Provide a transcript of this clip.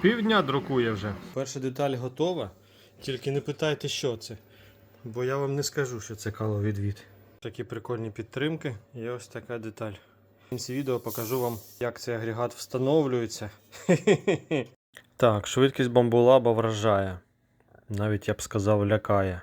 Півдня друкує вже. Перша деталь готова. Тільки не питайте, що це. Бо я вам не скажу, що це каловідвід. Такі прикольні підтримки і ось така деталь. В кінці відео покажу вам, як цей агрегат встановлюється. Так, швидкість бомбулаба вражає. Навіть я б сказав, лякає.